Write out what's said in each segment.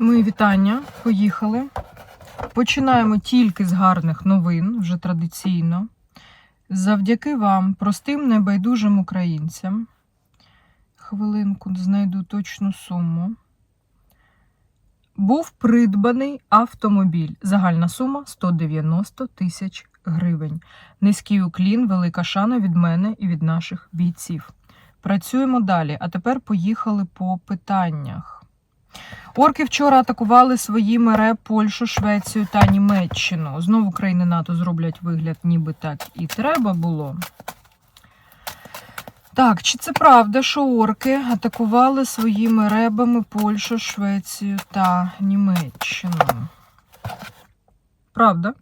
Мої вітання. Поїхали. Починаємо тільки з гарних новин, вже традиційно. Завдяки вам, простим небайдужим українцям. Хвилинку знайду точну суму. Був придбаний автомобіль. Загальна сума 190 тисяч гривень. Низький уклін, велика шана від мене і від наших бійців. Працюємо далі. А тепер поїхали по питаннях. Орки вчора атакували своїми РЕП Польщу, Швецію та Німеччину. Знову країни НАТО зроблять вигляд, ніби так і треба було. Так, чи це правда, що орки атакували своїми ребами Польщу, Швецію та Німеччину? Правда?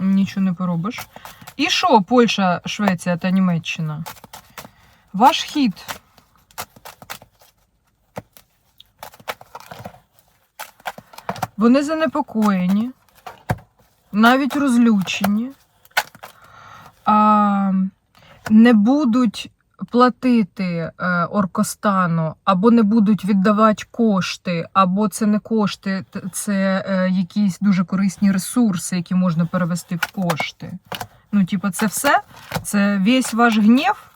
Нічого не поробиш. І що, Польща, Швеція та Німеччина? Ваш хід. Вони занепокоєні, навіть розлючені, а, не будуть платити е, Оркостану, або не будуть віддавати кошти, або це не кошти, це е, якісь дуже корисні ресурси, які можна перевести в кошти. Ну, типу, це все? Це весь ваш гнів?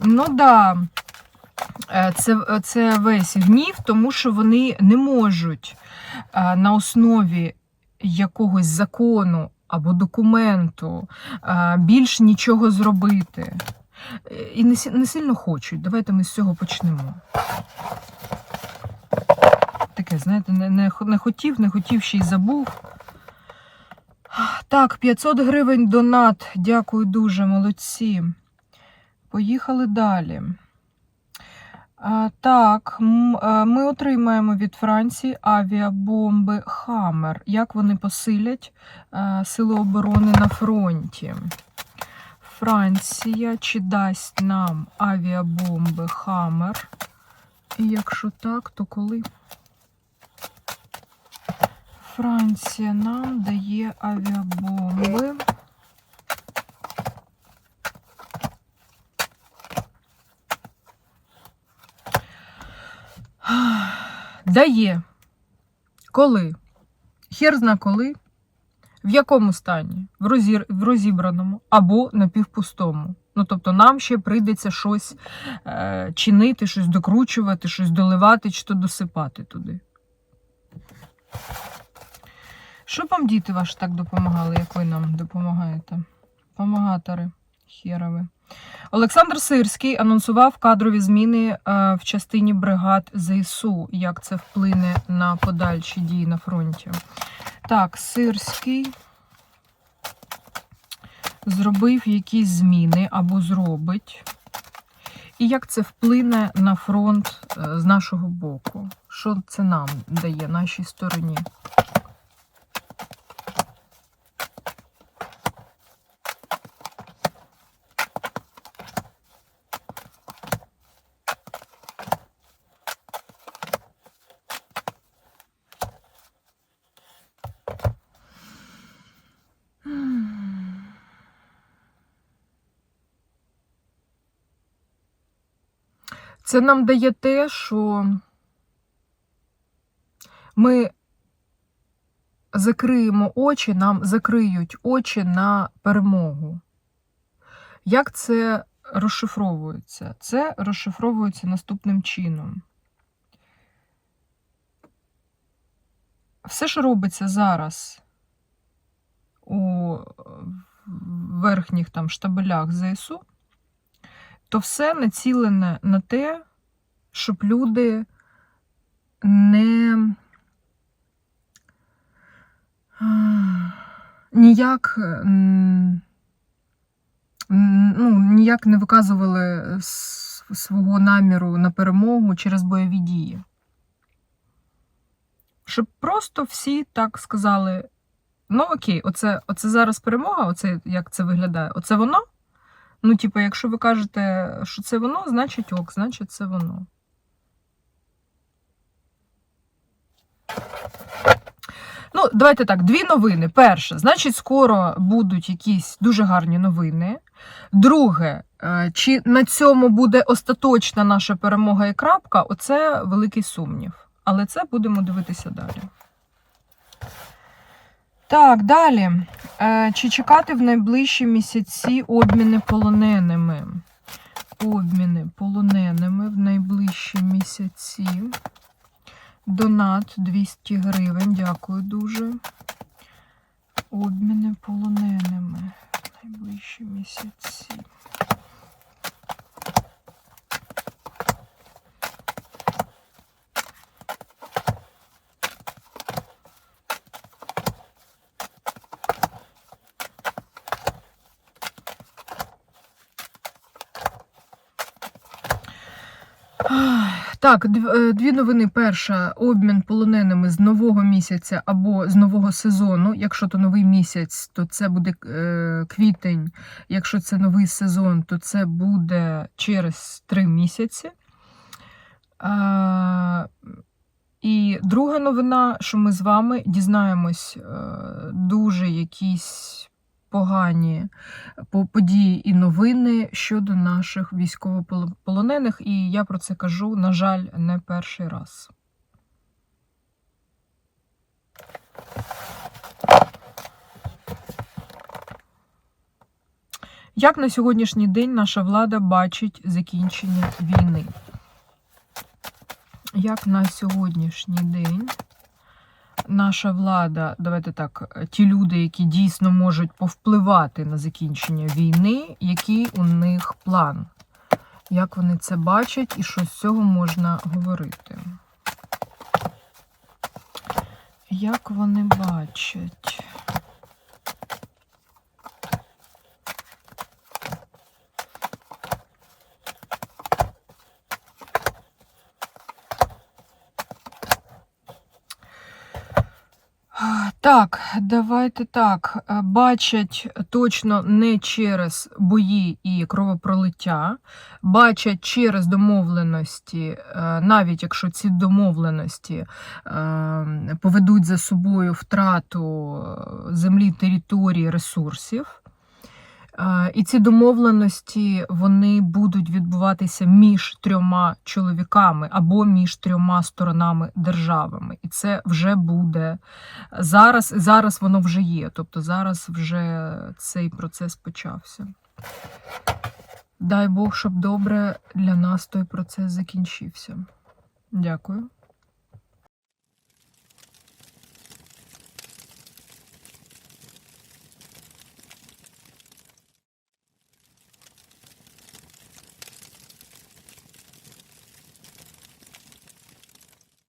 Ну да. Е, Це, це весь гнів, тому що вони не можуть е, на основі якогось закону або документу е, більш нічого зробити. І не, не сильно хочуть. Давайте ми з цього почнемо. Таке, знаєте, не, не, не хотів, не хотів, ще й забув. Так, 500 гривень донат. Дякую дуже, молодці. Поїхали далі. Так, е, ми отримаємо від Франції авіабомби Хаммер. Як вони посилять е, сили оборони на фронті? Франція чи дасть нам авіабомби Хаммер? І якщо так, то коли? Франція нам дає авіабомби. Дає. Коли? Хер зна коли. В якому стані? В, розір... в розібраному або напівпустому. Ну, тобто нам ще прийдеться щось е, чинити, щось докручувати, щось доливати чи то досипати туди. Що вам діти ваші так допомагали, як ви нам допомагаєте? Помагатори херові. Олександр Сирський анонсував кадрові зміни е, в частині бригад ЗСУ. Як це вплине на подальші дії на фронті? Так, Сирський зробив якісь зміни або зробить. І як це вплине на фронт е, з нашого боку? Що це нам дає нашій стороні? Це нам дає те, що ми закриємо очі, нам закриють очі на перемогу. Як це розшифровується? Це розшифровується наступним чином. Все, що робиться зараз у верхніх там штабелях ЗСУ, то все націлене на те, щоб люди не ніяк, ну, ніяк не виказували свого наміру на перемогу через бойові дії. Щоб просто всі так сказали: ну окей, оце, оце зараз перемога, оце як це виглядає, оце воно. Ну, типу, якщо ви кажете, що це воно, значить ок, значить це воно. Ну, давайте так, дві новини. Перше, значить, скоро будуть якісь дуже гарні новини. Друге, е, чи на цьому буде остаточна наша перемога і крапка? Оце великий сумнів. Але це будемо дивитися далі. Так, далі. Е, Чи чекати в найближчі місяці обміни полоненими? Обміни полоненими в найближчі місяці. Донат 200 гривень. Дякую дуже. Обміни полоненими в найближчі місяці. Так, е, дві новини. Перша обмін полоненими з нового місяця або з нового сезону. Якщо то новий місяць, то це буде е, квітень. Якщо це новий сезон, то це буде через три місяці. І друга новина, що ми з вами дізнаємось е, дуже якісь погані події і новини щодо наших військовополонених. І я про це кажу, на жаль, не перший раз. Як на сьогоднішній день наша влада бачить закінчення війни? Як на сьогоднішній день наша влада, давайте так, ті люди, які дійсно можуть повпливати на закінчення війни, який у них план? Як вони це бачать і що з цього можна говорити? Як вони бачать? А, Так, давайте так. Е, Бачать точно не через бої і кровопролиття, бачать через домовленості, е, навіть якщо ці домовленості е, поведуть за собою втрату землі, території, ресурсів. І ці домовленості вони будуть відбуватися між трьома чоловіками або між трьома сторонами державами. І це вже буде зараз. Зараз воно вже є. Тобто зараз вже цей процес почався. Дай Бог, щоб добре для нас той процес закінчився. Дякую.